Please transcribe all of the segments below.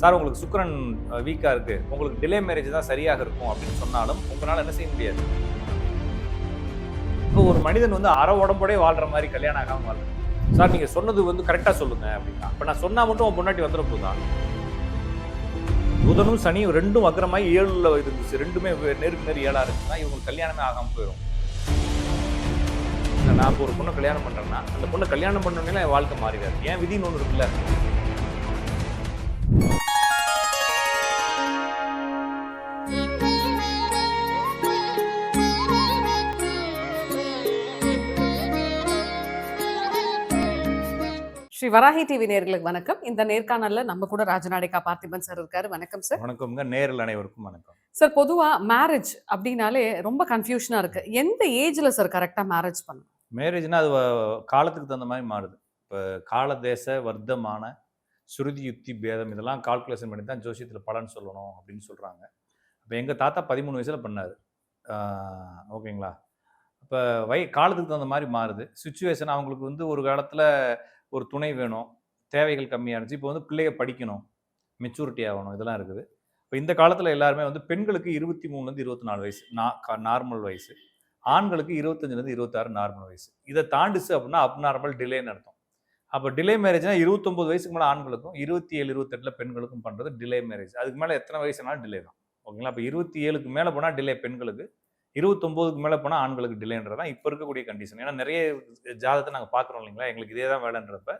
Sir உங்களுக்கு சுக்கரன் வீக்காக இருக்குது உங்களுக்கு டிலே மேரேஜ் தான் சரியாக இருக்கும் அப்படின்னு சொன்னாலும் உங்களால் என்ன செய்ய முடியாது. இப்போ ஒரு மனிதன் வந்து அரை உடம்போடே வாழ்ற மாதிரி கல்யாணம் ஆகாமல் வாழ்றான் சார் நீங்கள் சொன்னது வந்து கரெக்டாக சொல்லுங்க அப்படின்னா. இப்போ நான் சொன்னால் மட்டும் உன் பொண்டாட்டி வந்துட போதா புதனும் சனியும் ரெண்டும் அக்கிரமாய் ஏழுல இருந்துச்சு. ரெண்டுமே நேருக்கு நேர் ஏழா இருக்குன்னா இவங்களுக்கு கல்யாணமே ஆகாம போயிடும் நான் இப்போ ஒரு பொண்ணை கல்யாணம் பண்றேன்னா அந்த பொண்ணை கல்யாணம் பண்ணோன்னே என் வாழ்க்கை மாறிடாது. ஏன் விதின்னு ஒன்று இருக்குல்ல. ஸ்ரீ வராகி டிவி நேர்களுக்கு வணக்கம். இந்த நேர்காணல்ல நம்ம கூட ராஜநாடிகா பார்த்திபன் சார் இருக்காரு. வணக்கம் சார். வணக்கம்ங்க. நேரில் அனைவருக்கும் வணக்கம். சார் பொதுவா மேரேஜ் அப்படின்னாலே ரொம்ப கன்ஃபியூஷனா இருக்கு. எந்த ஏஜ்ல சார் கரெக்டா மேரேஜ் பண்ணணும்? மேரேஜ்னா அது காலத்துக்கு தகுந்த மாதிரி மாறுது. இப்போ கால தேச வர்த்தமான சுருதி யுக்தி பேதம் இதெல்லாம் கால்குலேஷன் பண்ணி தான் ஜோசியத்தில் பலன் சொல்லணும் அப்படின்னு சொல்கிறாங்க இப்போ எங்கள் தாத்தா பதிமூணு வயசில் பண்ணார். ஓகேங்களா? இப்போ வய காலத்துக்கு தகுந்த மாதிரி மாறுது. சுச்சுவேஷன் அவங்களுக்கு வந்து ஒரு காலத்தில் ஒரு துணை வேணும் தேவைகள் கம்மியாக இருந்துச்சு. இப்போ வந்து பிள்ளைய படிக்கணும் மெச்சூரிட்டி ஆகணும் இதெல்லாம் இருக்குது. இப்போ இந்த காலத்தில் எல்லாருமே வந்து பெண்களுக்கு இருபத்தி மூணுலேருந்து இருபத்தி நாலு வயசு நா நார்மல் வயசு. ஆண்களுக்கு இருபத்தஞ்சிலேருந்து இருபத்தாறு நார்மல் வயசு. இதை தாண்டிச்சு அப்படின்னா அப்நார்மல் டிலேன்னு அர்த்தம். அப்போ டிலே மேரேஜ்னா இருபத்தொம்பது வயசுக்கு மேலே ஆண்களுக்கும் இருபத்தி ஏழு இருபத்தெட்டில் பெண்களுக்கும் பண்ணுறது டிலே மேரேஜ் அதுக்கு மேலே எத்தனை வயசுனாலும் டிலே தான். ஓகேங்களா? அப்போ இருபத்தி ஏழுக்கு மேலே போனால் டிலே பெண்களுக்கு. இருபத்தொம்போதுக்கு மேலே போனால் ஆண்களுக்கு டிலேன்றது தான் இப்போ இருக்கக்கூடிய கண்டிஷன் ஏன்னா நிறைய ஜாதகத்தை நாங்கள் பார்க்குறோம் இல்லைங்களா? எங்களுக்கு இதே தான் வேலைன்றப்ப.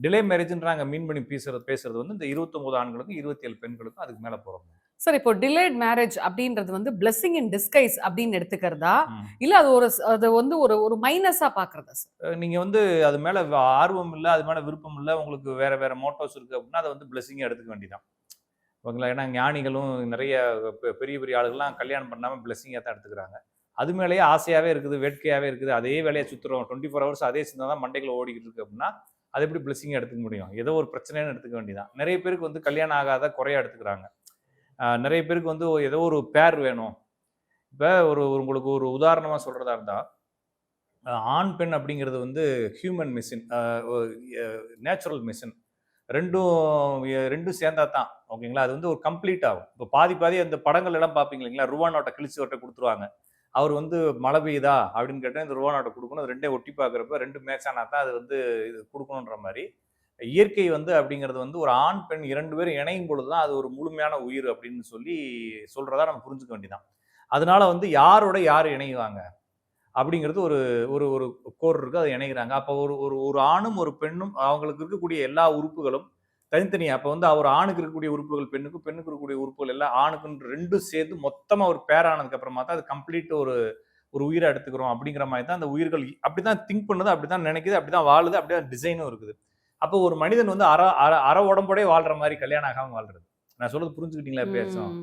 டிலே மேரேஜ்ன்றாங்க மீன் பண்ணி பேசுறது பேசுறது வந்து இந்த இருபத்தொம்போது ஆண்களுக்கும் இருபத்தி ஏழு பெண்களுக்கும் அதுக்கு மேலே போகிறோம் சார் இப்போ டிலேட் மேரேஜ் அப்படின்றது வந்து பிளெஸிங் இன் டிஸ்கைஸ் அப்படின்னு எடுத்துக்கிறதா? இல்ல அது ஒரு அது வந்து ஒரு ஒரு மைனஸா பாக்குறதா சார் நீங்கள் வந்து அது மேலே ஆர்வம் இல்லை அது மேலே விருப்பம் இல்லை உங்களுக்கு வேற வேற மோட்டோஸ் இருக்குது அப்படின்னா அதை வந்து பிளெஸிங்காக எடுத்துக்க வேண்டியதான் ஓகேங்களா? ஏன்னா ஞானிகளும் நிறைய பெ- பெரிய பெரிய ஆளுகள்லாம் கல்யாணம் பண்ணாமல் பிளெஸிங்காக தான் எடுத்துக்கிறாங்க. அது மேலேயே ஆசையாகவே இருக்குது வேட்கையாகவே இருக்குது. அதே வேலையை சுற்றுறோம் டுவெண்ட்டி ஃபோர் ஹவர்ஸ் அதே சிந்தனை தான் மண்டைகளை ஓடிக்கிட்டு இருக்கு அப்படின்னா அது எப்படி பிளெஸிங்காக எடுத்துக்க முடியும்? ஏதோ ஒரு பிரச்சனைன்னு எடுத்துக்க வேண்டியதான் நிறைய பேருக்கு வந்து கல்யாணம் ஆகாத குறையாக எடுத்துக்கிறாங்க. நிறைய பேருக்கு வந்து ஏதோ ஒரு பேர் வேணும். இப்போ ஒரு ஒரு உங்களுக்கு ஒரு உதாரணமாக சொல்கிறதா இருந்தால் ஆண் பெண் அப்படிங்கிறது வந்து ஹியூமன் மிஷின் நேச்சுரல் மிஷின் ரெண்டும் ரெண்டும் சேர்ந்தா தான் ஓகேங்களா? அது வந்து ஒரு கம்ப்ளீட் ஆகும். இப்போ பாதி பாதி அந்த படங்கள் எல்லாம் பார்ப்பீங்க இல்லைங்களா? ருவானோட்டை கிழிச்சு ஒட்ட கொடுத்துருவாங்க. அவர் வந்து மழை பெய்யுதா? அப்படின்னு கேட்டால் இந்த ருவானோட்டை கொடுக்கணும். அது ரெண்டே ஒட்டி பார்க்குறப்ப ரெண்டு மேட்ச் ஆனால் தான் அது வந்து இது கொடுக்கணுன்ற மாதிரி. இயற்கை வந்து அப்படிங்கிறது வந்து ஒரு ஆண் பெண் இரண்டு பேரும் இணையும் பொழுது தான் அது ஒரு முழுமையான உயிர் அப்படின்னு சொல்லி சொல்கிறதா நம்ம புரிஞ்சுக்க வேண்டியதான் அதனால வந்து யாரோட யார் இணையுவாங்க அப்படிங்கிறது ஒரு ஒரு ஒரு கோர் இருக்கு. அதை இணைகிறாங்க. அப்போ ஒரு ஒரு ஒரு ஆணும் ஒரு பெண்ணும் அவங்களுக்கு இருக்கக்கூடிய எல்லா உறுப்புகளும் தனித்தனியாக அப்போ வந்து அவர் ஆணுக்கு இருக்கக்கூடிய உறுப்புகள் பெண்ணுக்கு பெண்ணுக்கு இருக்கக்கூடிய உறுப்புகள் எல்லாம் ஆணுக்குன்னு ரெண்டும் சேர்த்து மொத்தமா ஒரு பேர் ஆனதுக்கு அப்புறமா தான் அது கம்ப்ளீட் ஒரு ஒரு உயிரை எடுத்துக்கிறோம் அப்படிங்கிற மாதிரி தான் அந்த உயிர்கள் அப்படிதான் திங்க் பண்ணுது அப்படிதான் நினைக்குது அப்படிதான் வாழுது அப்படிதான் டிசைனும் இருக்குது. அப்போ ஒரு மனிதன் வந்து அற அற அற உடம்போடே வாழ்ற மாதிரி கல்யாணம் ஆகாம வாழ்றது. நான் சொல்றது புரிஞ்சுக்கிட்டீங்களா? பேசும்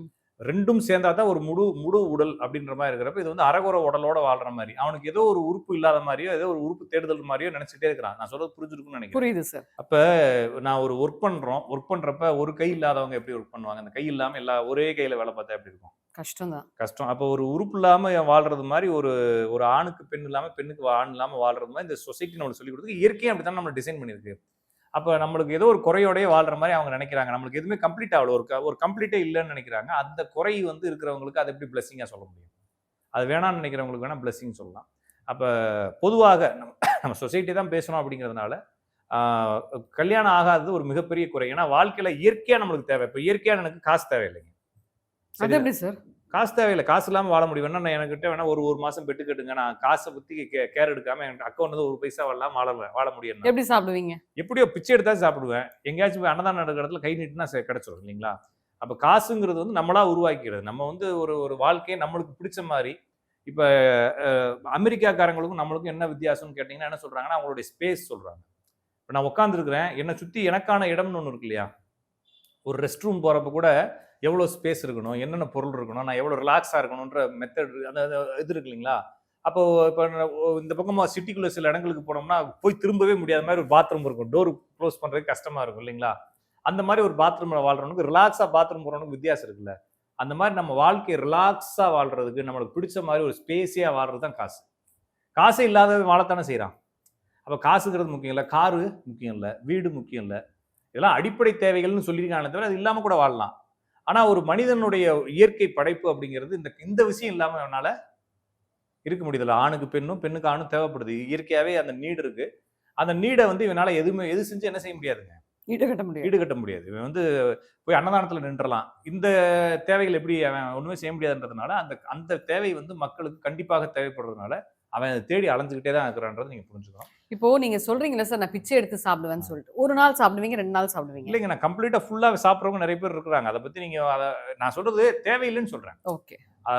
ரெண்டும் சேர்ந்தா தான் ஒரு முழு முழு உடல் அப்படின்ற மாதிரி இருக்கிறப்ப இது வந்து அரகுற உடலோட வாழ்ற மாதிரி அவனுக்கு ஏதோ ஒரு உறுப்பு இல்லாத மாதிரியோ ஏதோ ஒரு உறுப்பு தேடுதல் மாதிரியோ நினைச்சிட்டே இருக்கிறான். நான் சொல்றது புரிஞ்சிருக்கும்னு நினைக்கிறேன். புரியுது சார் அப்ப நான் ஒரு ஒர்க் பண்றோம். ஒர்க் பண்றப்ப ஒரு கை இல்லாதவங்க எப்படி ஒர்க் பண்ணுவாங்க? அந்த கை இல்லாம எல்லா ஒரே கையில வேலை பார்த்தா எப்படி இருக்கும்? கஷ்டம் தான் கஷ்டம். அப்போ ஒரு உறுப்பு இல்லாம வாழ்றது மாதிரி ஒரு ஒரு ஆணுக்கு பெண் இல்லாம பெண்ணுக்கு ஆண் இல்லாம வாழ்றது மாதிரி இந்த சொசைட்டி நம்மளுக்கு சொல்லி கொடுத்து இயற்கையும் அப்படித்தான் நம்ம டிசைன் பண்ணியிருக்கு. அப்போ நம்மளுக்கு ஏதோ ஒரு குறையோடயே வாழ்ற மாதிரி அவங்க நினைக்கிறாங்க. நம்மளுக்கு எதுவுமே கம்ப்ளீட் ஆகல. ஒரு ஒரு கம்ப்ளீட்டே இல்லைன்னு நினைக்கிறாங்க. அந்த குறை வந்து இருக்கிறவங்களுக்கு அதை எப்படி பிளெஸிங்காக சொல்ல முடியும்? அது வேணாம்னு நினைக்கிறவங்களுக்கு வேணா பிளெஸிங் சொல்லலாம். அப்போ பொதுவாக நம்ம நம்ம சொசைட்டி தான் பேசணும் அப்படிங்கிறதுனால கல்யாணம் ஆகாதது ஒரு மிகப்பெரிய குறை. ஏன்னா வாழ்க்கையில இயற்கையா நம்மளுக்கு தேவை. இப்போ இயற்கையா எனக்கு காசு தேவையில்லைங்க. சார்? காசு தேவையில்லை. காசு இல்லாமல் வாழ முடியும். வேணா நான் என்கிட்ட வேணா ஒரு ஒரு மாசம் பெட்டு கட்டுங்க. நான் காசை பத்தி கே கேர் எடுக்காம என் அக்கௌண்ட் வந்து ஒரு பைசா வரலாம் வாழ வாழ முடியும். எப்படி சாப்பிடுவீங்க? எப்படியோ பிச்சை எடுத்தா சாப்பிடுவேன். எங்கேயாச்சும் போய் அன்னதானம் நடக்கிற இடத்துல கை நீட்டுனா கிடைச்சிரும் இல்லைங்களா? அப்போ காசுங்கிறது வந்து நம்மளா உருவாக்கிறது நம்ம வந்து ஒரு ஒரு வாழ்க்கையை நம்மளுக்கு பிடிச்ச மாதிரி இப்போ அமெரிக்காக்காரங்களுக்கும் நம்மளுக்கும் என்ன வித்தியாசம்னு கேட்டிங்கன்னா என்ன சொல்றாங்கன்னா அவங்களுடைய ஸ்பேஸ் சொல்றாங்க. இப்போ நான் உட்காந்துருக்கிறேன் என்னை சுற்றி எனக்கான இடம்னு ஒன்று இருக்கு இல்லையா? ஒரு ரெஸ்ட் ரூம் போகிறப்ப கூட எவ்வளோ ஸ்பேஸ் இருக்கணும் என்னென்ன பொருள் இருக்கணும் நான் எவ்வளோ ரிலாக்ஸாக இருக்கணுன்ற மெத்தட் அந்த இது இருக்கு இல்லைங்களா? அப்போ இப்போ இந்த பக்கமாக சிட்டிக்குள்ளே சில இடங்களுக்கு போனோம்னா போய் திரும்பவே முடியாத மாதிரி ஒரு பாத்ரூம் இருக்கும். டோர் க்ளோஸ் பண்ணுறதுக்கு கஷ்டமாக இருக்கும் இல்லைங்களா? அந்த மாதிரி ஒரு பாத்ரூமில் வாழ்றவனுக்கு ரிலாக்ஸாக பாத்ரூம் போகிறவனுக்கு வித்தியாசம் இருக்குல்ல. அந்த மாதிரி நம்ம வாழ்க்கையை ரிலாக்ஸாக வாழ்கிறதுக்கு நம்மளுக்கு பிடிச்ச மாதிரி ஒரு ஸ்பேஸியாக வாழ்றது தான் காசு. காசே இல்லாதவன் வாழத்தானே செய்கிறான் அப்போ காசுங்கிறது முக்கியம் இல்லை காரு முக்கியம் இல்லை வீடு முக்கியம் இல்லை. இதெல்லாம் அடிப்படை தேவைகள்னு சொல்லியிருக்காங்க தவிர அது இல்லாமல் கூட வாழலாம். ஆனா ஒரு மனிதனுடைய இயற்கை படைப்பு அப்படிங்கிறது இந்த இந்த விஷயம் இல்லாம அவனால இருக்க முடியுதுல்ல ஆணுக்கு பெண்ணும் பெண்ணுக்கு ஆணும் தேவைப்படுது. இயற்கையாவே அந்த நீடு இருக்கு. அந்த நீடை வந்து இவனால எதுவுமே எது செஞ்சு என்ன செய்ய முடியாதுங்க. ஈடுகட்ட முடியும் ஈடுகட்ட முடியாது. இவன் வந்து போய் அன்னதானத்துல நின்றலாம் இந்த தேவைகள் எப்படி அவன் ஒண்ணுமே செய்ய முடியாதுன்றதுனால அந்த அந்த தேவை வந்து மக்களுக்கு கண்டிப்பாக தேவைப்படுறதுனால அவன் அதை தேடி அலைஞ்சுக்கிட்டே தான் இருக்கிறான்றது நீங்க புரிஞ்சுக்கணும். இப்போ நீங்க சொல்றீங்களா சார் நான் பிச்சை எடுத்து சாப்பிடுவேன்னு சொல்லிட்டு. ஒரு நாள் சாப்பிடுவீங்க ரெண்டு நாள் சாப்பிடுவீங்க. இல்லைங்க நான் கம்ப்ளீட்டா ஃபுல்லா சாப்பிட்றவங்க நிறைய பேர் இருக்கிறாங்க. அதை பத்தி நீங்க அதை நான் சொல்றது தேவையில்லைன்னு சொல்றேன். ஓகே.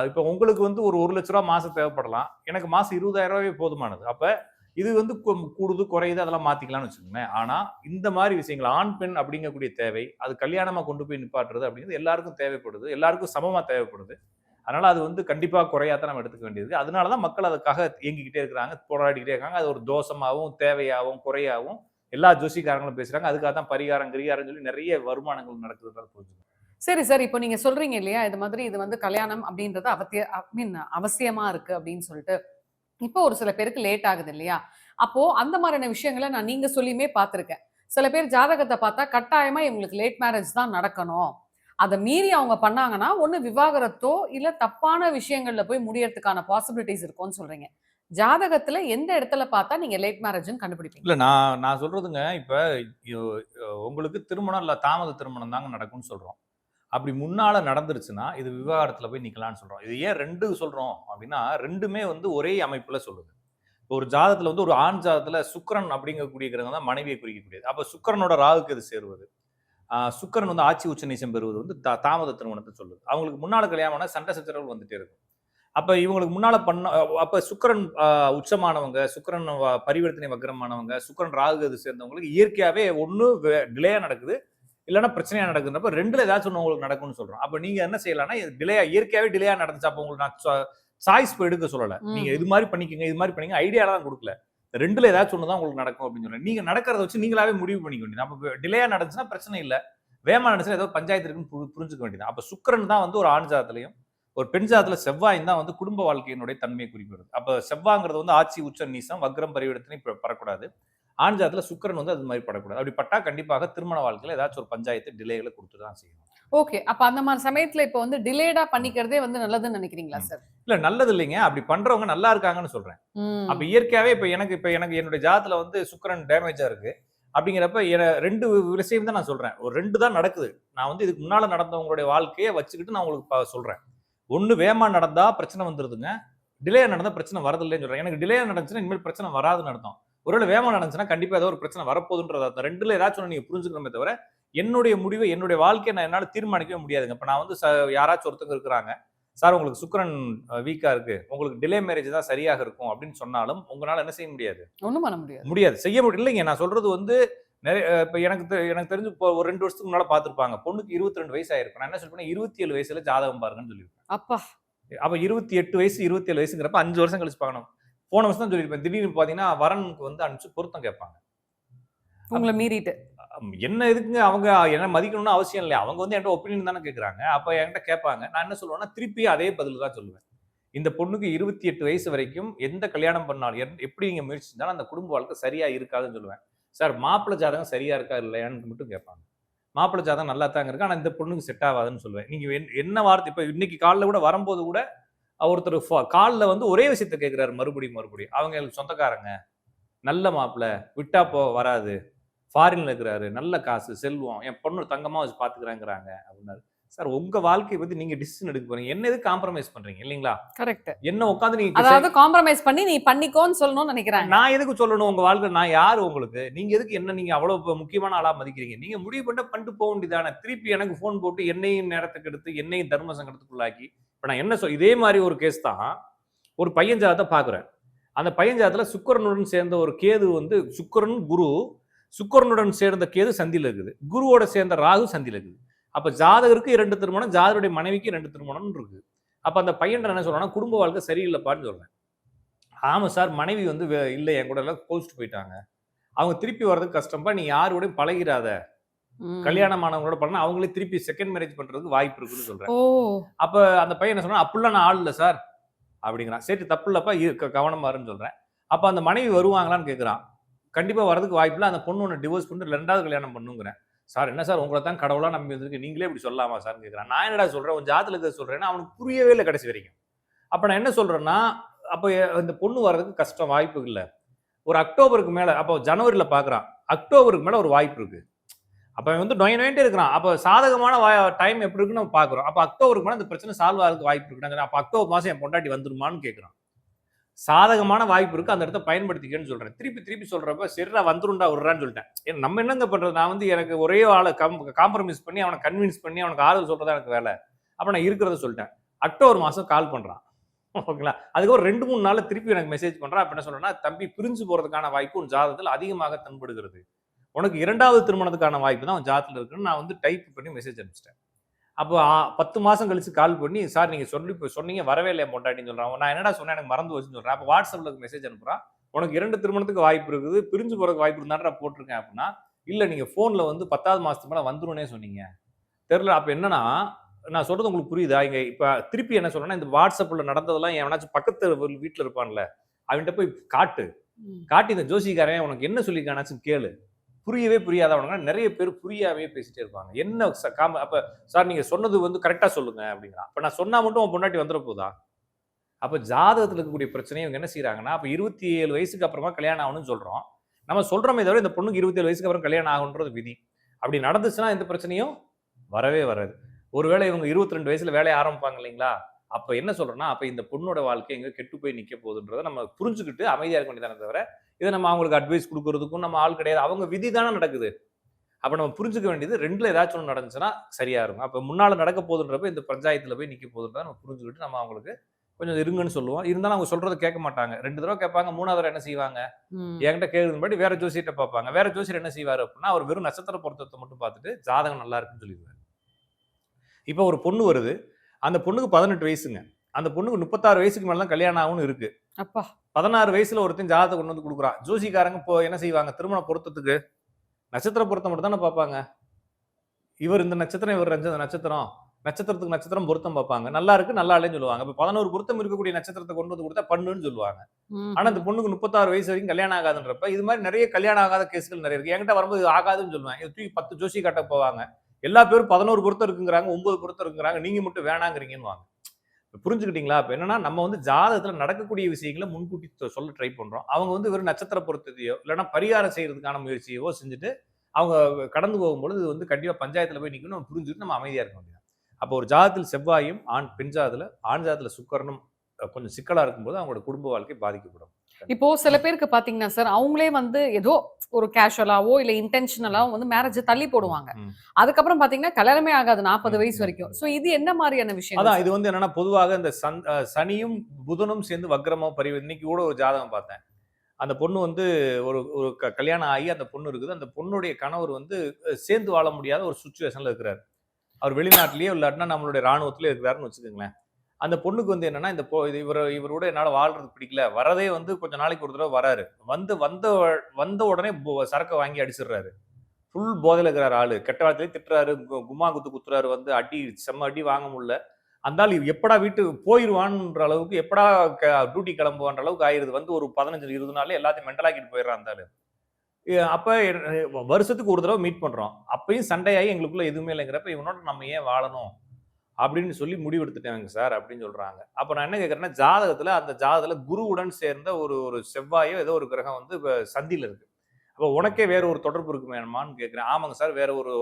இப்போ உங்களுக்கு வந்து ஒரு ஒரு லட்ச ரூபா மாசம் தேவைப்படலாம். எனக்கு மாசம் இருபதாயிரம் ரூபாயே போதுமானது. அப்ப இது வந்து கூடுது குறையுது அதெல்லாம் மாத்திக்கலாம்னு வச்சுக்கோங்களேன். ஆனா இந்த மாதிரி விஷயங்கள் ஆண் பெண் அப்படிங்கக்கூடிய தேவை அது கல்யாணமா கொண்டு போய் நிப்பாட்டுறது அப்படிங்கிறது எல்லாருக்கும் தேவைப்படுது எல்லாருக்கும் சமமா தேவைப்படுது. அதனால் அது வந்து கண்டிப்பா குறையாதான் நம்ம எடுத்துக்க வேண்டியது அதனால தான் மக்கள் அதுக்காக இயங்கிக்கிட்டே இருக்கிறாங்க போராடிக்கிட்டே இருக்காங்க. அது ஒரு தோஷமாகவும் தேவையாகவும் குறையாகவும் எல்லா ஜோசிக்காரங்களும் பேசுகிறாங்க அதுக்காக தான் பரிகாரம் கிரிகாரம் சொல்லி நிறைய வருமானங்கள் நடக்குதுன்றது புரிஞ்சுக்கணும். சரி சார். இப்போ நீங்க சொல்றீங்க இல்லையா? இது மாதிரி இது வந்து கல்யாணம் அப்படின்றது அவத்திய ஐ மீன் அவசியமா இருக்கு அப்படின்னு சொல்லிட்டு. இப்போ ஒரு சில பேருக்கு லேட் ஆகுது இல்லையா? அப்போ அந்த மாதிரியான விஷயங்களை நான் நீங்க சொல்லியுமே பார்த்துருக்கேன். சில பேர் ஜாதகத்தை பார்த்தா கட்டாயமா இவங்களுக்கு லேட் மேரேஜ் தான் நடக்கணும். அதை மீறி அவங்க பண்ணாங்கன்னா ஒன்று விவாகரத்தோ இல்லை தப்பான விஷயங்களில் போய் முடியறதுக்கான பாசிபிலிட்டிஸ் இருக்கும்னு சொல்கிறீங்க ஜாதகத்துல எந்த இடத்துல பார்த்தா நீங்க லேட் மேரேஜ்னு கண்டுபிடிப்பீங்க? இல்ல நான் நான் சொல்றதுங்க இப்ப உங்களுக்கு திருமணம் இல்ல தாமத திருமணம் தாங்க நடக்கும்னு சொல்றோம். அப்படி முன்னால நடந்துருச்சுன்னா இது விவாகரத்துல போய் நிக்கலாம்னு சொல்றோம். இது ஏன் ரெண்டு சொல்றோம் அப்படின்னா ரெண்டுமே வந்து ஒரே அமைப்புல சொல்லுது. இப்போ ஒரு ஜாதகத்துல வந்து ஒரு ஆண் ஜாதகத்துல சுக்கிரன் அப்படிங்கக்கூடிய கிரகம் தான் மனைவியை குறிக்கக்கூடியது. அப்ப சுக்கரனோட ராகுக்கு இது சேருவது? சுக்கிரன் வந்து ஆட்சி உச்ச நீச்சம் பெறுவது வந்து தா- தாமத திருமணத்தை சொல்லுது. அவங்களுக்கு முன்னால கல்யாணம்னா சண்டை சச்சரவுகள் வந்துட்டே இருக்கும். அப்ப இவங்களுக்கு முன்னால பண்ண அப்ப சுக்கிரன் உச்சமானவங்க சுக்கிரன் பரிவர்த்தனை வக்ரமானவங்க சுக்கிரன் ராகு அது சேர்ந்தவங்களுக்கு இயற்கையாவே ஒண்ணு டிலேயா நடக்குது. இல்லைன்னா பிரச்சனையா நடக்குதுன்றப்ப ரெண்டுல ஏதாச்சும் ஒண்ணு உங்களுக்கு நடக்கும்னு சொல்றோம். அப்ப நீங்க என்ன செய்யலாம்னா டிலேயா இயற்கையாவே டிலேயா நடந்துச்சு அப்ப உங்களுக்கு நான் சாய்ஸ் இப்போ எடுக்க சொல்லல. ம். நீங்க இது மாதிரி பண்ணிக்கங்க இது மாதிரி பண்ணிங்க ஐடியாலாம் கொடுக்கல. ரெண்டுல ஏதாச்சும் ஒன்று தான் உங்களுக்கு நடக்கும் அப்படின்னு சொல்றேன். நீங்க நடக்கிறத வச்சு நீங்களாவே முடிவு பண்ணிக்க வேண்டியது. அப்ப டிலேயா நடந்துச்சுன்னா பிரச்சனை இல்ல. வேமா நடந்துச்சுன்னா ஏதோ பஞ்சாயத்து இருக்குன்னு புரிஞ்சுக்க வேண்டியது அப்ப சுக்கரன் தான் வந்து ஒரு ஆண் ஜாதத்திலையும் ஒரு பெண் ஜாதத்துல செவ்வாய் தான் வந்து குடும்ப வாழ்க்கையினுடைய தன்மையை குறிப்பிடுது அப்ப செவ்வாங்கிறது வந்து ஆட்சி உச்ச நீசம் வக்ரம் பரிவர்த்தனை பரக்கூடாது ஆண் ஜாதத்துல சுக்கிரன் வந்து அது மாதிரி படக்கூடாது. அப்படி பட்டா கண்டிப்பாக திருமண வாழ்க்கையில ஏதாச்சும் ஒரு பஞ்சாயத்து டிலேகளை கொடுத்து தான் செய்யணும். ஓகே. அப்ப அந்த மாதிரி சமயத்துல இப்போ வந்து டிலேடா பண்ணிக்கிறதே வந்து நல்லதுன்னு நினைக்கிறீங்களா சார் இல்ல நல்லது இல்லைங்க. அப்படி பண்றவங்க நல்லா இருக்காங்கன்னு சொல்றேன். அப்ப இயற்கையாவே இப்ப எனக்கு இப்ப எனக்கு என்னுடைய ஜாதத்துல வந்து சுக்கிரன் டேமேஜா இருக்கு. அப்படிங்கிறப்ப ரெண்டு விஷயம் தான் நான் சொல்றேன். ஒரு ரெண்டு தான் நடக்குது. நான் வந்து இதுக்கு முன்னால நடந்தவங்களுடைய வாழ்க்கையை வச்சுக்கிட்டு நான் உங்களுக்கு சொல்றேன். ஒண்ணு வேமா நடந்தா பிரச்சனை வந்துருதுங்க. டிலே நடந்தா பிரச்சனை வரதில்லைன்னு சொல்றேன். எனக்கு டிலே நடந்துச்சுன்னா இனிமேல் பிரச்சனை வராதுன்னு அர்த்தம். ஒருவேளை வேமா நடந்துச்சுன்னா கண்டிப்பா ஏதோ ஒரு பிரச்சனை வரப்போகுதுன்றது அர்த்தம் ரெண்டுல ஏதாச்சும் ஒண்ணு நீங்க புரிஞ்சுக்கணுமே தவிர என்னுடைய முடிவை என்னுடைய வாழ்க்கையை நான் என்னால தீர்மானிக்கவே முடியாதுங்க. இப்ப நான் வந்து யாராச்சும் ஒருத்தங்க இருக்கிறாங்க. சார் உங்களுக்கு சுக்கிரன் வீக்கா இருக்கு. உங்களுக்கு டிலே மேரேஜ் தான் சரியாக இருக்கும் அப்படின்னு சொன்னாலும் உங்களால என்ன செய்ய முடியாது? ஒண்ணும் பண்ண முடியாது. முடியாது. செய்ய முடியும் இல்லைங்க. நான் சொல்றது வந்து நிறைய இப்ப எனக்கு தெ- எனக்கு தெரிஞ்சு இப்போ ஒரு ரெண்டு வருஷத்துக்கு முன்னால பார்த்திருப்பாங்க. பொண்ணுக்கு இருபத்தி ரெண்டு வயசு ஆயிருக்கும் நான் என்ன சொல்றேன் இருபத்தி ஏழு வயசுல ஜாதகம் பாருங்கன்னு சொல்லியிருப்பேன். அப்பா. அப்ப இருபத்தி எட்டு வயசு இருபத்தி ஏழு வயசுங்கிறப்ப அஞ்சு வருஷம் கழிச்சு பார்க்கணும். போன வருஷம் தான் சொல்லியிருப்பேன். திடீர்னு பாத்தீங்கன்னா வரனுக்கு வந்து அனுப்பிச்சு பொருத்தம் கேட்பாங்க. உங்களை மீறிட்டு. என்ன எதுக்குங்க அவங்க என்ன மதிக்கணும்னு அவசியம் இல்லை அவங்க வந்து என்கிட்ட ஒப்பீனியன் தானே கேட்குறாங்க அப்போ என்கிட்ட கேட்பாங்க. நான் என்ன சொல்லுவேன்னா திருப்பி அதே பதில் தான் சொல்லுவேன். இந்த பொண்ணுக்கு இருபத்தி எட்டு வயசு வரைக்கும் எந்த கல்யாணம் பண்ணாலும் எப்படி நீங்க முயற்சி செஞ்சாலும் அந்த குடும்ப வாழ்க்கை சரியா இருக்காதுன்னு சொல்லுவேன். சார் மாப்பிள்ளை ஜாதகம் சரியா இருக்கா இல்லையான்னு மட்டும் கேட்பாங்க. மாப்பிள்ளை ஜாதகம் நல்லா தாங்க இருக்கு. ஆனா இந்த பொண்ணுக்கு செட் ஆகாதுன்னு சொல்லுவேன். நீங்க என்- என்ன வார்த்தை இப்ப இன்னைக்கு காலைல கூட வரும்போது கூட ஒருத்தர் காலில் வந்து ஒரே விஷயத்த கேட்கிறாரு மறுபடியும் மறுபடியும். அவங்க எனக்கு சொந்தக்காரங்க. நல்ல மாப்பிள்ளை விட்டா போ வராது. ஃபாரின்ல இருக்கிறாரு. நல்ல காசு செல்வம். என் பொண்ணு தங்கமா வச்சு பாத்துக்கிறாங்கிறாங்க அப்படின்னாரு. சார் உங்க வாழ்க்கையை பத்தி நீங்க டிசிஷன் எடுக்க போறீங்க. என்ன எதுக்கு காம்ப்ரமைஸ் பண்றீங்க இல்லைங்களா? கரெக்ட் என்ன உட்காந்து நீங்க அதாவது காம்ப்ரமைஸ் பண்ணி நீ பண்ணிக்கோன்னு சொல்லணும்னு நினைக்கிறாங்க. நான் எதுக்கு சொல்லணும் உங்க வாழ்க்கை? நான் யாரு உங்களுக்கு? நீங்க எதுக்கு என்ன நீங்க அவ்வளவு முக்கியமான ஆளா மதிக்கிறீங்க? நீங்க முடிவு பண்ணிட்டு பண்ணிட்டு போக வேண்டியதானே திருப்பி எனக்கு ஃபோன் போட்டு என்னையும் நேரத்துக்கு எடுத்து என்னையும் தர்ம சங்கடத்துக்குள்ளாக்கி இப்போ நான் என்ன சொல் இதே மாதிரி ஒரு கேஸ் தான் ஒரு பையன் ஜாதத்தை பார்க்குறேன் அந்த பையன் ஜாதத்தில் சுக்கிரனுடன் சேர்ந்த ஒரு கேது வந்து சுக்கிரன் குரு சுக்கரனுடன் சேர்ந்த கேது சந்தியில் இருக்குது. குருவோட சேர்ந்த ராகு சந்தியில் இருக்குது. அப்போ ஜாதகருக்கு இரண்டு திருமணம் ஜாதகருடைய மனைவிக்கு இரண்டு திருமணம் இருக்குது அப்போ அந்த பையன் என்ன சொல்றான்னா குடும்ப வாழ்க்கை சரியில்லைப்பான்னு சொல்கிறேன் ஆமாம் சார் மனைவி வந்து வே- இல்லை என் கூட எல்லாம் கோச்சிட்டு போயிட்டாங்க. அவங்க திருப்பி வர்றதுக்கு கஷ்டம்பா நீ யாரோடையும் பழகிராத ம். கல்யாணமானவங்களோட பண்ண அவங்களே திருப்பி செகண்ட் மேரேஜ் பண்றதுக்கு வாய்ப்பு இருக்குன்னு சொல்றேன் அப்ப அந்த பையன் என்ன சொன்னா அப்படிலாம் நான் ஆள் இல்லை சார். அப்படிங்கிறான். சரி தப்பு இல்லப்பா கவனமா இருன்னு சொல்றேன். அப்ப அந்த மனைவி வருவாங்களான்னு கேக்குறான். கண்டிப்பா வரதுக்கு வாய்ப்பு இல்லை. அந்த பொண்ணு ஒன்று டிவோர்ஸ் பண்ணிட்டு ரெண்டாவது கல்யாணம் பண்ணுங்கிறேன். சார் என்ன சார்? உங்களை தான் கடவுளா நம்பி வந்திருக்கு. நீங்களே இப்படி சொல்லலாமா சார் கேட்குறான் நான் என்னடா சொல்றேன்? உன் ஜாதத்துல இருக்கிறத சொல்றேன்னா அவனுக்கு புரியவே இல்லை கடைசி வரைக்கும். அப்ப நான் என்ன சொல்றேன்னா அப்போ இந்த பொண்ணு வர்றதுக்கு கஷ்டம் வாய்ப்பு இல்லை. ஒரு அக்டோபருக்கு மேல அப்போ ஜனவரியில பாக்குறான். அக்டோபருக்கு மேல ஒரு வாய்ப்பு இருக்கு. அப்போ வந்து நொய நொயின்ட்டு இருக்கிறான். அப்போ சாதகமான டைம் எப்படி இருக்குன்னு நம்ம பார்க்குறோம். அப்போ அக்டோபருக்கு மேலே இந்த பிரச்சனை சால்வ் ஆகிறதுக்கு வாய்ப்பு இருக்கு அப்போ அக்டோபர் மாதம் என் பொண்டாட்டி வந்துருமான்னு கேட்குறான் சாதகமான வாய்ப்பு இருக்குது அந்த இடத்த பயன்படுத்திக்கன்னு சொல்கிறேன் திருப்பி திருப்பி சொல்கிறப்ப சரிடா வந்துருண்டா விடுறான்னு சொல்லிட்டேன். ஏன்னா நம்ம என்னங்க பண்ணுறது நான் வந்து எனக்கு ஒரே ஆளை கம் காம்ப்ரமைஸ் பண்ணி அவனை கன்வின்ஸ் பண்ணி அவனுக்கு ஆதரவு சொல்கிறதா எனக்கு வேலை. அப்போ நான் இருக்கிறத சொல்லிட்டேன். அக்டோபர் மாதம் கால் பண்ணுறான் ஓகேங்களா? அதுக்கப்புறம் ரெண்டு மூணு நாளில் திருப்பி எனக்கு மெசேஜ் பண்ணுறான் அப்போ என்ன சொல்கிறேன்னா தம்பி பிரிஞ்சு போகிறதுக்கான வாய்ப்பு உன் ஜாதகத்தில் அதிகமாக தென்படுகிறது. உனக்கு இரண்டாவது திருமணத்துக்கான வாய்ப்பு தான் உன் ஜாதகத்தில் இருக்குன்னு நான் வந்து டைப் பண்ணி மெசேஜ் அனுப்பிச்சிட்டேன். அப்போ பத்து மாசம் கழிச்சு கால் பண்ணி சார் நீங்க சொல்லி இப்போ சொன்னீங்க வரவே இல்லையா பொண்டாட்டின்னு சொல்றான் நான் என்னடா சொன்னேன் எனக்கு மறந்து வச்சுன்னு சொல்றேன். அப்போ வாட்ஸ்அப்ல மெசேஜ் அனுப்புறான். உனக்கு இரண்டு திருமணத்துக்கு வாய்ப்பு இருக்குது பிரிஞ்சு போறதுக்கு வாய்ப்பு இருந்தாண்டா போட்டிருக்கேன் அப்படின்னா இல்ல நீங்க போன்ல வந்து பத்தாவது மாசத்துக்கு மேல வந்துரும்னே சொன்னீங்க. தெரியல அப்ப என்னன்னா நான் சொல்றது உங்களுக்கு புரியுதா? இங்க இப்ப திருப்பி என்ன சொல்றேன்னா இந்த வாட்ஸ்அப்ல நடந்ததெல்லாம் எவனாச்சும் பக்கத்து வீட்டுல இருப்பான்ல அவன்கிட்ட போய் காட்டு. காட்டி இந்த ஜோசிக்காரன் உனக்கு என்ன சொல்லியிருக்கானாச்சும் கேளு. புரியவே புரியாதவனுங்க நிறைய பேர் புரியாவே பேசிட்டே இருப்பாங்க. என்ன ச- காம அப்ப சார் நீங்க சொன்னது வந்து கரெக்டா சொல்லுங்க அப்படிங்கிறான் அப்ப நான் சொன்னா மட்டும் உன் பொண்டாட்டி வந்துட போதா? அப்ப ஜாதகத்துல இருக்கக்கூடிய பிரச்சனையை இவங்க என்ன செய்யறாங்கன்னா அப்ப இருபத்தி ஏழு வயசுக்கு அப்புறமா கல்யாணம் ஆகணும்னு சொல்றோம். நம்ம சொல்றோமே தவிர இந்த பொண்ணுக்கு இருபத்தி ஏழு வயசுக்கு அப்புறம் கல்யாணம் ஆகுன்றது விதி. அப்படி நடந்துச்சுன்னா எந்த பிரச்சனையும் வரவே வராது. ஒருவேளை இவங்க இருபத்தி ரெண்டு வயசுல வேலையை ஆரம்பிப்பாங்க இல்லைங்களா? அப்ப என்ன சொல்றேன்னா அப்ப இந்த பொண்ணோட வாழ்க்கை எங்க கெட்டு போய் நிக்க போகுதுன்றதை நம்ம புரிஞ்சுக்கிட்டு அமைதியா இருக்க வேண்டியதானே தவிர இதை நம்ம அவங்களுக்கு அட்வைஸ் கொடுக்கறதுக்கும் நம்ம ஆள் கிடையாது. அவங்க விதி தானே நடக்குது. அப்ப நம்ம புரிஞ்சுக்க வேண்டியது ரெண்டுல ஏதாச்சும் ஒன்று நடந்துச்சுன்னா சரியா இருக்கும். அப்ப முன்னால நடக்க போகுதுன்றப்ப இந்த பஞ்சாயத்துல போய் நிக்க போகுதுன்றத நம்ம புரிஞ்சுக்கிட்டு நம்ம அவங்களுக்கு கொஞ்சம் இருங்கன்னு சொல்லுவோம். இருந்தாலும் அவங்க சொல்றதை கேட்க மாட்டாங்க. ரெண்டு தடவை கேட்பாங்க மூணாவது தடவை என்ன செய்வாங்க. என்கிட்ட கேட்குறதுபடி வேற ஜோசியத்தை பார்ப்பாங்க. வேற ஜோசியர் என்ன செய்வாரு அப்படின்னா அவர் வெறும் நட்சத்திர பொருத்தத்தை மட்டும் பார்த்துட்டு ஜாதகம் நல்லா இருக்குன்னு சொல்லிடுவாரு. இப்போ ஒரு பொண்ணு வருது. அந்த பொண்ணுக்கு பதினெட்டு வயசுங்க. அந்த பொண்ணுக்கு முப்பத்தாறு வயசுக்கு மேல தான் கல்யாணம் ஆகும்னு இருக்கு. அப்பா. பதினாறு வயசுல ஒருத்தன் ஜாதகத்தை கொண்டு வந்து கொடுக்குறான். ஜோசிக்காரங்க இப்போ என்ன செய்வாங்க? திருமண பொருத்தத்துக்கு நட்சத்திர பொருத்தம் மட்டும் தானே பார்ப்பாங்க. இவர் இந்த நட்சத்திரம் இவர் நட்சத்திரம் நட்சத்திரத்துக்கு நட்சத்திரம் பொருத்தம் பார்ப்பாங்க. நல்லா இருக்கு நல்லா இல்லைன்னு சொல்லுவாங்க. இப்போ பதினோரு பொருத்தம் இருக்கக்கூடிய நட்சத்திரத்தை கொண்டு வந்து கொடுத்தா பண்ணுன்னு சொல்லுவாங்க. ஆனா இந்த பொண்ணுக்கு முப்பத்தாறு வயசு வரைக்கும் கல்யாணம் ஆகாதுன்றப்ப இது மாதிரி நிறைய கல்யாணம் ஆகாத கேஸ்கள் நிறைய இருக்கு. என்கிட்ட வரும்போது ஆகாதுன்னு சொல்லுவேன். இது தூக்கி பத்து ஜோசி காட்ட போவாங்க. எல்லா பேரும் பதினோரு பொருத்தம் இருக்குங்கிறாங்க ஒன்பது பொருத்தம் இருக்குங்கிறாங்க. நீங்க மட்டும் வேணாங்கிறீங்கன்னு வாங்க புரிஞ்சுக்கிட்டீங்களா? அப்போ என்னன்னா நம்ம வந்து ஜாதகத்தில் நடக்கக்கூடிய விஷயங்களை முன்கூட்டி சொல்ல ட்ரை பண்ணுறோம் அவங்க வந்து வெறும் நட்சத்திர பொருத்தத்தையோ இல்லைன்னா பரிகாரம் செய்யறதுக்கான முயற்சியோ செஞ்சுட்டு அவங்க கடந்து போகும்பொழுது இது வந்து கண்டிப்பாக பஞ்சாயத்தில் போய் நிற்கணும் புரிஞ்சுட்டு நம்ம அமைதியாக இருக்க வேண்டியது அப்போ ஒரு ஜாதத்தில் செவ்வாயும் ஆண் பெண் ஜாதத்தில் ஆண் ஜாதத்தில் சுக்கரனும் கொஞ்சம் சிக்கலா இருக்கும்போது அவங்களோட குடும்ப வாழ்க்கை பாதிக்கப்படும். இப்போ சில பேருக்கு பாத்தீங்கன்னா சார் அவங்களே வந்து ஏதோ ஒரு கேஷுவலாவோ இல்ல இன்டென்ஷனலாவோ வந்து மேரேஜ் தள்ளி போடுவாங்க. அதுக்கப்புறம் பாத்தீங்கன்னா கல்யாணமே ஆகாது நாற்பது வயசு வரைக்கும். சோ இது என்ன மாதிரியான விஷயம் அதான் இது வந்து என்னன்னா பொதுவாக இந்த சனியும் புதனும் சேர்ந்து வக்ரமா பரிவு இன்னைக்கு கூட ஒரு ஜாதகம் பார்த்தேன். அந்த பொண்ணு வந்து ஒரு ஒரு க- கல்யாணம் ஆகி அந்த பொண்ணு இருக்குது. அந்த பொண்ணுடைய கணவர் வந்து சேர்ந்து வாழ முடியாத ஒரு சுச்சுவேஷன்ல இருக்கிறார். அவர் வெளிநாட்டிலேயே இல்லாட்டினா நம்மளுடைய ராணுவத்திலே இருக்கிறாருன்னு வச்சுக்கோங்களேன். அந்த பொண்ணுக்கு வந்து என்னன்னா இந்த பொ- இவர் இவரோட என்னால் வாழ்றது பிடிக்கல. வரதே வந்து கொஞ்ச நாளைக்கு ஒரு தடவை வராரு. வந்து வந்த வந்த உடனே சரக்கை வாங்கி அடிச்சிடுறாரு. ஃபுல் போதையில் இருக்கிறார் ஆளு. கெட்ட வார்த்தையிலே திட்டுறாரு. கு- கும்மா குத்து குத்துறாரு. வந்து அடி செம்ம அடி வாங்க முடியல. அந்தால் எப்படா வீட்டுக்கு போயிடுவான்ற அளவுக்கு எப்படா டியூட்டி கிளம்புவான்ற அளவுக்கு ஆயிடுது வந்து ஒரு பதினஞ்சு இருபது நாள் எல்லாத்தையும் மென்டலாக்கிட்டு போயிடுறான் அந்த அப்போ வருஷத்துக்கு ஒரு தடவை மீட் பண்ணுறோம் அப்பயும் சண்டையாகி எங்களுக்குள்ள எதுவுமே இல்லைங்கிறப்ப இவனோட நம்ம ஏன் வாழணும்? அப்படின்னு சொல்லி முடிவெடுத்துட்டேங்க சார் அப்படின்னு சொல்கிறாங்க அப்போ நான் என்ன கேட்குறேன்னா ஜாதகத்தில் அந்த ஜாதகத்தில் குருவுடன் சேர்ந்த ஒரு ஒரு செவ்வாயோ ஏதோ ஒரு கிரகம் வந்து இப்போ சந்தியில் இருக்கு. அப்போ உனக்கே வேற ஒரு தொடர்பு இருக்குமேமான்னு கேட்குறேன் ஆமாங்க சார் வேற ஒரு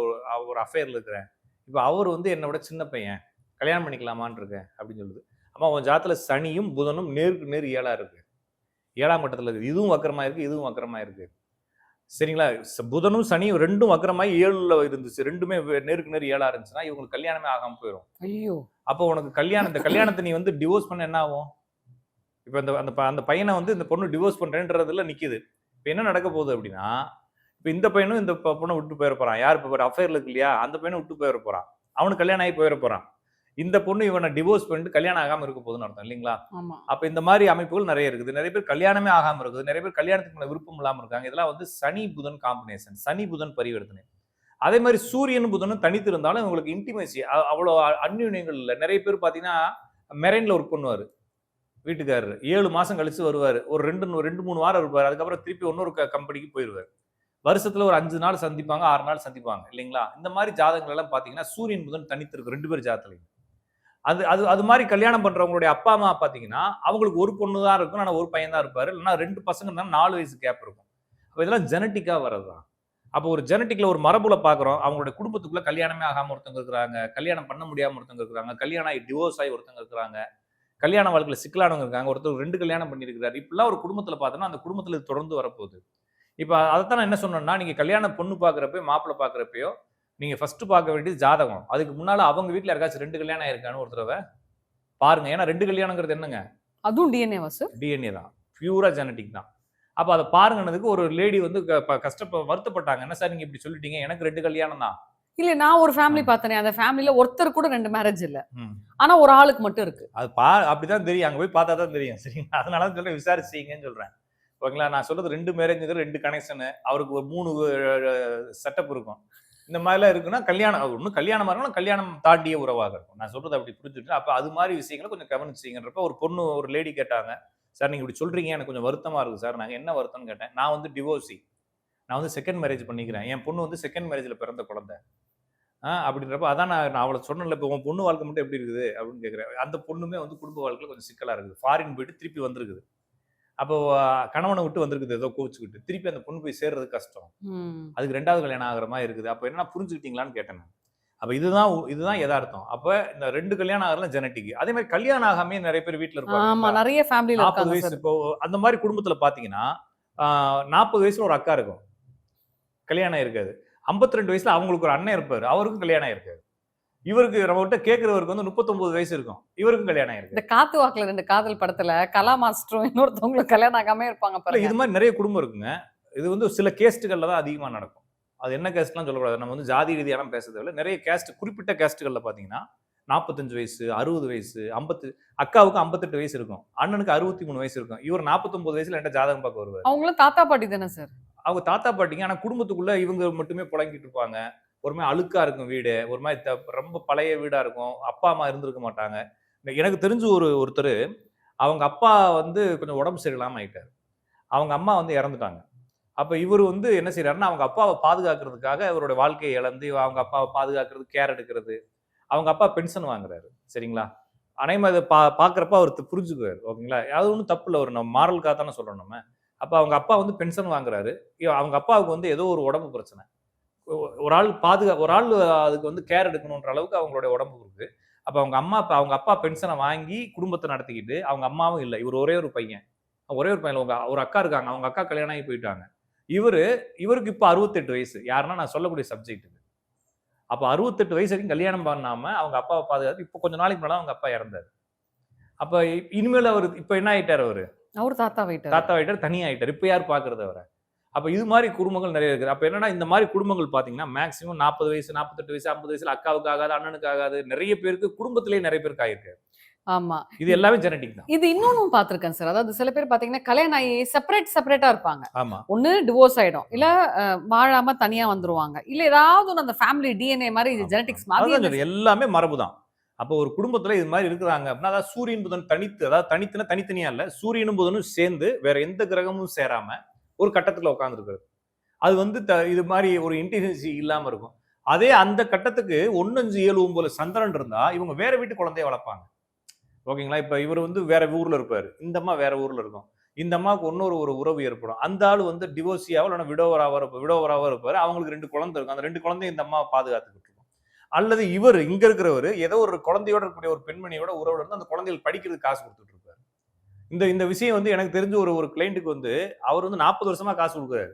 ஒரு அஃபேரில் இருக்கிறேன். இப்போ அவர் வந்து என்னை விட சின்ன பையன். கல்யாணம் பண்ணிக்கலாமான்னு இருக்கேன் அப்படின்னு சொல்லுது. அம்மா உன் ஜாதத்தில் சனியும் புதனும் நேருக்கு நேர் ஏழாக இருக்குது ஏழாம் கட்டத்தில் இருக்குது இதுவும் வக்கரமாக இருக்குது இதுவும் வக்கரமாக இருக்குது சரிங்களா? புதனும் சனியும் ரெண்டும் வக்கரமாயி ஏழுல இருந்துச்சு. ரெண்டுமே நேருக்கு நேர் ஏழா இருந்துச்சுன்னா இவங்களுக்கு கல்யாணமே ஆகாம போயிடும் ஐயோ! அப்போ உனக்கு கல்யாணம் இந்த கல்யாணத்தை நீ வந்து டிவோர்ஸ் பண்ண என்ன ஆகும்? இப்போ அந்த அந்த அந்த பையனை வந்து இந்த பொண்ணு டிவோர்ஸ் பண்றேன்றதுல நிக்குது. இப்போ என்ன நடக்க போகுது அப்படின்னா இப்போ இந்த பையனும் இந்த பொண்ணை விட்டு போயிட போறான். யார் இப்போ அஃபேர்ல இருக்கு இல்லையா? அந்த பையனை விட்டு போயிட போறான். அவனுக்கு கல்யாணம் ஆகி போயிட போறான். இந்த பொண்ணு இவனை டிவோர்ஸ் பண்ணிட்டு கல்யாணம் ஆகாம இருக்க போகுதுன்னு அர்த்தம் இல்லைங்களா? அப்ப இந்த மாதிரி அமைப்புகள் நிறைய இருக்குது. நிறைய பேர் கல்யாணமே ஆகாம இருக்குது. நிறைய பேர் கல்யாணத்துக்கு விருப்பம் இல்லாம இருக்காங்க. இதெல்லாம் வந்து சனி புதன் காம்பினேஷன் சனி புதன் பரிவர்த்தனை. அதே மாதிரி சூரியன் புதனும் தனித்து இருந்தாலும் இவங்களுக்கு இன்டிமேசி அவ்வளோ அந்யூன்யங்கள் இல்லை. நிறைய பேர் பார்த்தீங்கன்னா மெரைன்ல ஒர்க் பண்ணுவார். வீட்டுக்காரர். ஏழு மாசம் கழிச்சு வருவார். ஒரு ரெண்டு ரெண்டு மூணு வாரம் இருப்பார். அதுக்கப்புறம் திருப்பி இன்னொரு கம்பெனிக்கு போயிடுவார் வருஷத்துல ஒரு அஞ்சு நாள் சந்திப்பாங்க ஆறு நாள் சந்திப்பாங்க இல்லைங்களா? இந்த மாதிரி ஜாதகங்கள் எல்லாம் பாத்தீங்கன்னா சூரியன் புதன் தனித்து இருக்கு. ரெண்டு பேர் ஜாதகத்துலையும். அது அது அது மாதிரி கல்யாணம் பண்றவங்களுடைய அப்பா அம்மா பாத்தீங்கன்னா அவங்களுக்கு ஒரு பொண்ணு தான் இருக்கும் ஆனால் ஒரு பையன் தான் இருப்பாரு இல்லைன்னா ரெண்டு பசங்க இருந்தாலும் நாலு வயசு கேப் இருக்கும். அப்போ இதெல்லாம் ஜெனட்டிக்கா வர்றதுதான். அப்போ ஒரு ஜெனட்டிக்ல ஒரு மரபுல பாக்குறோம் அவங்களுடைய குடும்பத்துக்குள்ள கல்யாணமே ஆகாம ஒருத்தவங்க இருக்கிறாங்க கல்யாணம் பண்ண முடியாம ஒருத்தவங்க இருக்கிறாங்க கல்யாணம் ஆகி டிவோர்ஸ் ஆகி ஒருத்தவங்க இருக்கிறாங்க கல்யாண வாழ்க்கையில் சிக்கலானவங்க இருக்காங்க ஒருத்தர் ரெண்டு கல்யாணம் பண்ணியிருக்கிறார் இப்படிலாம் ஒரு குடும்பத்தில் பார்த்தோன்னா அந்த குடும்பத்தில் தொடர்ந்து வரப்போகுது. இப்போ அதைத்தான் நான் என்ன சொன்னேன்னா நீங்கள் கல்யாண பொண்ணு பாக்குறப்ப மாப்பிள்ளை பாக்குறப்பயோ நீங்க ஃபர்ஸ்ட் பார்க்க வேண்டியது ஜாதகம். அதுக்கு முன்னால அவங்க வீட்ல யாருக்காச்சும் ரெண்டு கல்யாணம் ஆயிருக்கான்னு ஒரு தடவை பாருங்க. ஏன்னா ரெண்டு கல்யாணங்கிறது என்னங்க? அதுவும் டிஎன்ஏவா சார் டிஎன்ஏ தான். பியூரா ஜெனட்டிக் தான். அப்போ அதை பாருங்கனதுக்கு ஒரு லேடி வந்து க- ப- கஷ்டப்ப வருத்தப்பட்டாங்க. என்ன சார் நீங்க இப்படி சொல்லிட்டீங்க? எனக்கு ரெண்டு கல்யாணம் தான். இல்ல நான் ஒரு ஃபேமிலி பார்த்தனே. அந்த ஃபேமிலில ஒருத்தர் கூட ரெண்டு மேரேஜ் இல்ல. ஆனா ஒரு ஆளுக்கு மட்டும் இருக்கு. அது பா அப்படிதான் தெரியும். அங்க போய் பார்த்தா தான் தெரியும். சரிங்களா? அதனால தான் சொல்றேன் விசாரிச்சீங்கன்னு சொல்றேன். ஓகேங்களா? நான் சொல்றது ரெண்டு மேரேஜுக்கு ரெண்டு கனெக்ஷனு அவருக்கு ஒரு மூணு செட்டப் இருக்கும். இந்த மாதிரிலாம் இருக்குன்னா கல்யாணம் ஒன்றும் கல்யாணமாக இருக்கணும் கல்யாணம் தாண்டிய உறவாக இருக்கும். நான் சொல்றது அப்படி புரிஞ்சுட்டு அப்போ அது மாதிரி விஷயங்களை கொஞ்சம் கவனிச்சிங்கன்றப்ப ஒரு பொண்ணு ஒரு லேடி கேட்டாங்க சார் நீங்க இப்படி சொல்றீங்க எனக்கு கொஞ்சம் வருத்தமா இருக்கு சார். நாங்கள் என்ன வருத்தம்னு கேட்டேன் நான் வந்து டிவோர்ஸி நான் வந்து செகண்ட் மேரேஜ் பண்ணிக்கிறேன். என் பொண்ணு வந்து செகண்ட் மேரேஜில் பிறந்த குழந்தை. ஆ அப்படின்றப்ப அதான் நான் நான் அவளை சொன்னேன்ல இப்போ உன் பொண்ணு வாழ்க்கை மட்டும் எப்படி இருக்குது? அப்படின்னு கேட்குறேன் அந்த பொண்ணுமே வந்து குடும்ப வாழ்க்கையில் கொஞ்சம் சிக்கலாக இருக்குது. ஃபாரின் போயிட்டு திருப்பி வந்திருக்குது. அப்போ கணவனை விட்டு வந்திருக்குது ஏதோ கோச்சுக்கிட்டு. திருப்பி அந்த பொண்ணு போய் சேர்றது கஷ்டம். அதுக்கு ரெண்டாவது கல்யாணம் ஆகிற மாதிரி இருக்குது. அப்போ என்ன புரிஞ்சுக்கிட்டீங்களான்னு கேட்டேன் அப்போ இதுதான் இதுதான் யதார்த்தம். அப்போ இந்த ரெண்டு கல்யாணம் ஆகிறதுலாம் ஜெனட்டிக் அதே மாதிரி கல்யாணம் ஆகாமே நிறைய பேர் வீட்டில் இருப்பாங்க நிறைய ஃபேமிலில நாற்பது வயசு இப்போ அந்த மாதிரி குடும்பத்துல பாத்தீங்கன்னா நாற்பது வயசுல ஒரு அக்கா இருக்கும். கல்யாணம் இருக்காது 52 ரெண்டு வயசுல அவங்களுக்கு ஒரு அண்ணன் இருப்பாரு. அவருக்கும் கல்யாணம் இருக்காது இவருக்கு நம்ம கிட்ட கேட்கறவருக்கு வந்து 39 வயசு இருக்கும். இவருக்கும் கல்யாணம் இருக்கு இந்த காத்து வாக்குல ரெண்டு காதல் படத்துல கலா மாஸ்டரும் இன்னொருத்தவங்களும் கல்யாணம் ஆகாம இருப்பாங்க இல்ல, இது மாதிரி நிறைய குடும்பம் இருக்குங்க. இது வந்து சில கேஸ்ட்டுகள்ல தான் அதிகமா நடக்கும். அது என்ன கேஸ்ட்லாம் சொல்லக்கூடாது. நம்ம வந்து ஜாதி ரீதியெல்லாம் பேசுறதை விட நிறைய கேஸ்ட் குறிப்பிட்ட கேஸ்ட்டுகள்ல பாத்தீங்கன்னா நாற்பத்தஞ்சு வயசு அறுபது வயசு ஐம்பத்து அக்காவுக்கு ஐம்பத்தெட்டு வயசு இருக்கும். அண்ணனுக்கு அறுபத்தி மூணு வயசு இருக்கும். இவர் 49 வயசுல என்கிட்ட ஜாதகம் பார்க்க வருவார். அவங்களும் தாத்தா பாட்டி தானே சார்? அவங்க தாத்தா பாட்டிங்க. ஆனா குடும்பத்துக்குள்ள இவங்க மட்டுமே புழங்கிட்டு இருப்பாங்க. ஒரு மாதிரி அழுக்காக இருக்கும் வீடு ஒரு மாதிரி த- ரொம்ப பழைய வீடாக இருக்கும். அப்பா அம்மா இருந்திருக்க மாட்டாங்க. எனக்கு தெரிஞ்ச ஒரு ஒருத்தர் அவங்க அப்பா வந்து கொஞ்சம் உடம்பு சரியில்லாமல் ஆகிட்டார் அவங்க அம்மா வந்து இறந்துட்டாங்க. அப்போ இவர் வந்து என்ன செய்கிறாருன்னா அவங்க அப்பாவை பாதுகாக்கிறதுக்காக இவரோட வாழ்க்கையை இழந்து அவங்க அப்பாவை பாதுகாக்கிறது கேர் எடுக்கிறது அவங்க அப்பா பென்ஷன் வாங்குறாரு. சரிங்களா? அனைமா இதை பா பார்க்குறப்ப அவர் புரிஞ்சுக்குவார். ஓகேங்களா? அது ஒன்றும் தப்பு இல்லை. ஒரு நம்ம மாரலுக்காக தானே சொல்கிறோம் நம்ம. அப்போ அவங்க அப்பா வந்து பென்ஷன் வாங்குறாரு. அவங்க அப்பாவுக்கு வந்து ஏதோ ஒரு உடம்பு பிரச்சனை. ஒரு ஆள் பாதுகா ஒரு ஆள் அதுக்கு வந்து கேர் எடுக்கணுன்ற அளவுக்கு அவங்களுடைய உடம்பு இருக்கு. அப்ப அவங்க அம்மா அப்பா அவங்க அப்பா பென்ஷனை வாங்கி குடும்பத்தை நடத்திக்கிட்டு அவங்க அம்மாவும் இல்லை. இவர் ஒரே ஒரு பையன். ஒரே ஒரு பையன். உங்க ஒரு அக்கா இருக்காங்க. அவங்க அக்கா கல்யாணம் ஆகி போயிட்டாங்க. இவரு இவருக்கு இப்போ அறுபத்தெட்டு வயசு. யாருன்னா நான் சொல்லக்கூடிய சப்ஜெக்ட் இது. அப்போ அறுபத்தெட்டு வயசு வரைக்கும் கல்யாணம் பண்ணாம அவங்க அப்பாவை பாதுகாத்து இப்போ கொஞ்ச நாளைக்கு முன்னாடி அவங்க அப்பா இறந்தாரு. அப்ப இனிமேல் அவர் இப்போ என்ன ஆயிட்டாரு அவரு? அவர் தாத்தா போயிட்டாரு தாத்தா ஆயிட்டார் தனியா ஆயிட்டார். இப்போ யார் பாக்குறது அவரை? அப்ப இது மாதிரி குடும்பங்கள் நிறைய இருக்குது. அப்ப என்னன்னா இந்த மாதிரி குடும்பங்கள் பாத்தீங்கன்னா மேக்ஸிமம் நாற்பது வயசு நாற்பத்தெட்டு வயசு ஐம்பது வயசுல அக்காவுக்கு ஆகாது அண்ணனுக்கு ஆகாது நிறைய பேருக்கு குடும்பத்திலேயே நிறைய பேருக்கு ஆயிருக்கு. ஆமா. இது எல்லாமே ஜெனட்டிக் தான். இது இன்னொன்னும் பாத்திருக்கேன் சார் அதாவது சில பேர் பாத்தீங்கன்னா கல்யாணம் ஆகி செப்பரேட் செப்பரேட்டா இருப்பாங்க. ஆமா. ஒண்ணு டிவோர்ஸ் ஆயிடும். இல்ல வாழாம தனியா வந்துருவாங்க. இல்ல ஏதாவது ஒண்ணு அந்த ஃபேமிலி டிஎன்ஏ மாதிரி இது ஜெனடிக்ஸ் மாதிரி. எல்லாமே மரபு தான். அப்போ ஒரு குடும்பத்துல இது மாதிரி இருக்கிறாங்க அப்படின்னா அதாவது சூரியன் புதன் தனித்து அதாவது தனித்துனா தனித்தனியா இல்ல சூரியனும் புதனும் சேர்ந்து வேற எந்த கிரகமும் சேராம ஒரு கட்டத்துல உட்காந்துருக்கிறது அது வந்து த- இது மாதிரி ஒரு இன்டெலிஜென்சி இல்லாமல் இருக்கும். அதே அந்த கட்டத்துக்கு ஒன்னஞ்சு ஏழு ஒம்பது சந்திரன் இருந்தால் இவங்க வேற வீட்டு குழந்தைய வளர்ப்பாங்க. ஓகேங்களா? இப்ப இவர் வந்து வேற ஊர்ல இருப்பாரு. இந்த அம்மா வேற ஊர்ல இருக்கும். இந்த அம்மாவுக்கு இன்னொரு ஒரு உறவு ஏற்படும். அந்த ஆள் வந்து டிவோர்ஸியாவோ இல்லைன்னா விடோவராவோ இருப்பார் விடோவராவோ இருப்பார். அவங்களுக்கு ரெண்டு குழந்தை இருக்கும். அந்த ரெண்டு குழந்தையும் இந்த அம்மா பாதுகாத்துக்கிட்டு இருக்கும். அல்லது இவர் இங்க இருக்கிறவர் ஏதோ ஒரு குழந்தையோட இருக்கக்கூடிய ஒரு பெண்மணியோட உறவுல இருந்து அந்த குழந்தைகள் படிக்கிறதுக்கு காசு கொடுத்துட்டு இந்த இந்த விஷயம் வந்து எனக்கு தெரிஞ்ச ஒரு ஒரு கிளைண்ட்டுக்கு வந்து அவர் வந்து நாற்பது வருஷமா காசு கொடுக்குறாரு.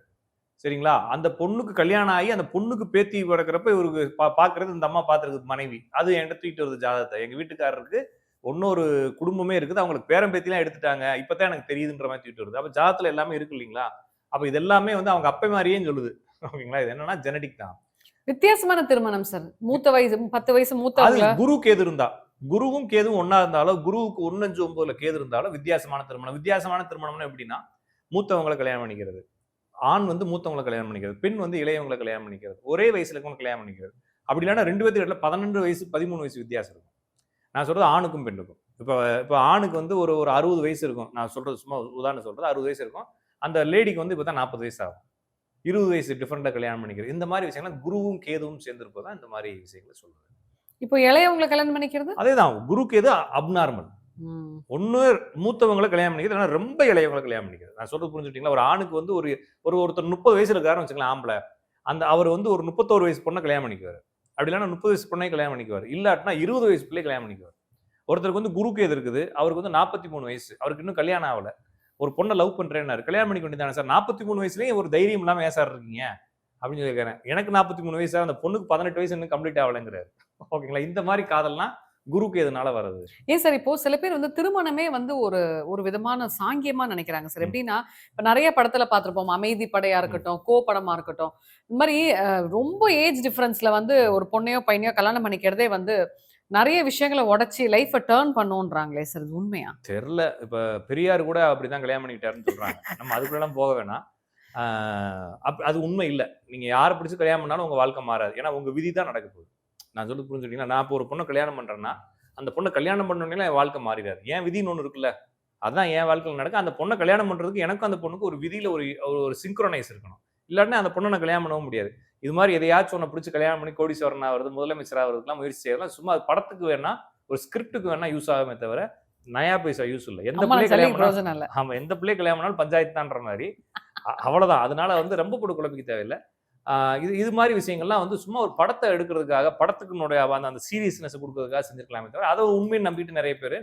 சரிங்களா? அந்த பொண்ணுக்கு கல்யாணம் ஆகி அந்த பொண்ணுக்கு பேத்தி பிறக்கிறப்ப இவருக்கு பா பாக்குறது இந்த அம்மா பாத்துருக்கு மனைவி. அது என்கிட்ட தூக்கிட்டு வருது ஜாதகத்தை. எங்க வீட்டுக்காரருக்கு இன்னொரு குடும்பமே இருக்குது. அவங்களுக்கு பேரம் பேத்திலாம் எடுத்துட்டாங்க. இப்பதான் எனக்கு தெரியுதுன்ற மாதிரி தூக்கிட்டு வருது. அப்ப ஜாதகத்துல எல்லாமே இருக்கு இல்லைங்களா? அப்ப இது எல்லாமே வந்து அவங்க அப்பா மாதிரியே சொல்லுது. ஓகேங்களா? இது என்னன்னா ஜெனடிக் தான். வித்தியாசமான திருமணம் சார் மூத்த வயசு பத்து வயசு மூத்தவங்க குரு கேது இருந்தா. குருவும் கேதுவும் ஒன்றா இருந்தாலும் குருவுக்கு ஒன்னஞ்சு ஒன்பதுல கேது இருந்தாலும் வித்தியாசமான திருமணம். வித்தியாசமான திருமணம்னா எப்படின்னா மூத்தவங்களை கல்யாணம் பண்ணிக்கிறது. ஆண் வந்து மூத்தவங்களை கல்யாணம் பண்ணிக்கிறது. பெண் வந்து இளையவங்களை கல்யாணம் பண்ணிக்கிறது. ஒரே வயசுல இருக்கவங்க கல்யாணம் பண்ணிக்கிறது. அப்படி இல்லைன்னா ரெண்டு பேர்த்து இடத்துல வயசு பதிமூணு வயசு வித்தியாசம் இருக்கும். நான் சொல்றது ஆணுக்கும் பெண்ணுக்கும். இப்போ இப்போ ஆணுக்கு வந்து ஒரு ஒரு அறுபது வயசு இருக்கும். நான் சொல்றது சும்மா உதாரணம் சொல்றது. அறுபது வயசு இருக்கும். அந்த லேடிக்கு வந்து இப்போ தான் நாற்பது வயசு ஆகும். இருபது வயசு டிஃப்ரெண்ட்டாக கல்யாணம் பண்ணிக்கிறது. இந்த மாதிரி விஷயங்கள்லாம் குருவும் கேதுவும் சேர்ந்திருப்பது தான் இந்த மாதிரி விஷயங்களை சொல்லுவேன் இப்போ இளையவங்களை கல்யாணம் பண்ணிக்கிறது? அதே தான் குரு கேது அப்நார்மல். ஒன்று மூத்தவங்களை கல்யாணம் பண்ணிக்கிறது ஆனால் ரொம்ப இளையவங்களை கல்யாணம் பண்ணிக்கிறது. நான் சொல்றது புரிஞ்சுட்டீங்களா ஒரு ஆணுக்கு வந்து ஒரு ஒரு ஒருத்தர் முப்பது வயசுல இருக்காருன்னு வச்சுக்கலாம் ஆம்பளை. அந்த அவர் வந்து ஒரு முப்பத்தோரு வயசு பொண்ணை கல்யாணம் பண்ணிக்குவார். அப்படி இல்லைன்னா முப்பது வயசு பொண்ணை கல்யாணம் பண்ணிக்குவார். இல்லாட்டினா இருபது வயசு பிள்ளை கல்யாணம் பண்ணிக்குவார். ஒருத்தருக்கு வந்து குருக்கு எது இருக்குது? அவருக்கு வந்து நாற்பத்தி மூணு வயசு. அவருக்கு இன்னும் கல்யாணம் ஆகல. ஒரு பொண்ணை லவ் பண்றேன்னாரு. கல்யாணம் பண்ணிக்க வேண்டியதானே சார்? நாற்பத்தி மூணு வயசுலயும் ஒரு தைரியம் இல்லாம ஏன் சார் இருக்கீங்க? அப்படின்னு சொல்லி கேட்கறேன் எனக்கு நாற்பத்தி மூணு வயசு அந்த பொண்ணுக்கு பதினெட்டு வயசு இன்னும் கம்ப்ளீட் ஆகலைங்கிறாரு. ஓகேங்களா? இந்த மாதிரி காதல்லாம் குருக்கு எதுனால வருது ஏன் சார் இப்போ சில பேர் வந்து திருமணமே வந்து ஒரு ஒரு விதமான சாங்கியமா நினைக்கிறாங்க சார். எப்படின்னா இப்ப நிறைய படத்துல பார்த்திருப்போம். அமைதி படையா இருக்கட்டும் கோ படமா இருக்கட்டும். இந்த மாதிரி ரொம்ப ஏஜ் டிஃபரன்ஸ்ல வந்து ஒரு பொண்ணையோ பையனையோ கல்யாணம் பண்ணிக்கிறதே வந்து நிறைய விஷயங்களை உடைச்சி லைஃபை டேர்ன் பண்ணுன்றாங்களே சார். இது உண்மையா? தெரில இப்ப பெரியார் கூட அப்படிதான் கல்யாணம் பண்ணிக்கிட்டாருன்னு சொல்றாங்க. நம்ம அதுக்குள்ளலாம் போக வேணாம். அப் அது உண்மை இல்லை. நீங்க யாரை பிடிச்சி கல்யாணம் பண்ணாலும் உங்க வாழ்க்கை மாறாது. ஏன்னா உங்க விதி தான் நடக்க போகுது. நான் சொல்லி புரிஞ்சுட்டீங்கன்னா நான் இப்போ ஒரு பொண்ணை கல்யாணம் பண்றேன்னா அந்த பொண்ணை கல்யாணம் பண்ணோன்னே என் வாழ்க்கை மாறிடாது. ஏன் விதின்னு ஒன்று இருக்குல்ல? அதான் என் வாழ்க்கையில் நடக்க அந்த பொண்ணை கல்யாணம் பண்றதுக்கு எனக்கும் அந்த பொண்ணுக்கு ஒரு விதியில ஒரு ஒரு- சிங்க்ரோனைஸ் இருக்கணும். இல்லாட்டினா அந்த பொண்ணை நான் கல்யாணம் பண்ணவும் முடியாது. இது மாதிரி எதையாச்சும் ஒன்று பிடிச்சி கல்யாணம் பண்ணி கோடீஸ்வரன் ஆகிறது முதலமைச்சர் ஆகிறதுக்குலாம் முயற்சி செய்யலாம் சும்மா அது படத்துக்கு வேணா ஒரு ஸ்கிரிப்டுக்கு வேணா யூஸ் ஆகுமே தவிர நயா பைசா யூஸ் இல்லை. எந்த பிள்ளை கல்யாணம் பண்ணா- பிரயோஜனம் இல்ல. ஆமா எந்த பிள்ளை கல்யாணம் பண்ணாலும் பஞ்சாயத்து தான்ற மாதிரி அ- அவ்வளவுதான். அதனால வந்து ரொம்ப கூட குழப்பிக்க தேவையில்லை. இது இது மாதிரி விஷயங்கள்லாம் வந்து சும்மா ஒரு படத்தை எடுக்கிறதுக்காக படத்துக்குனுடைய அந்த அந்த சீரியஸ்னஸ் கொடுக்கறதுக்காக செஞ்சிருக்கலாமே தவிர அதை உண்மையை நம்பிட்டு நிறைய பேர்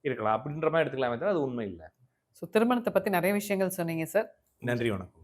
இருக்கலாம். அப்படின்ற மாதிரி எடுத்துக்கலாமே தவிர அது உண்மை இல்லை. ஸோ திருமணத்தை பத்தி நிறைய விஷயங்கள் சொன்னீங்க சார் நன்றி வணக்கம்.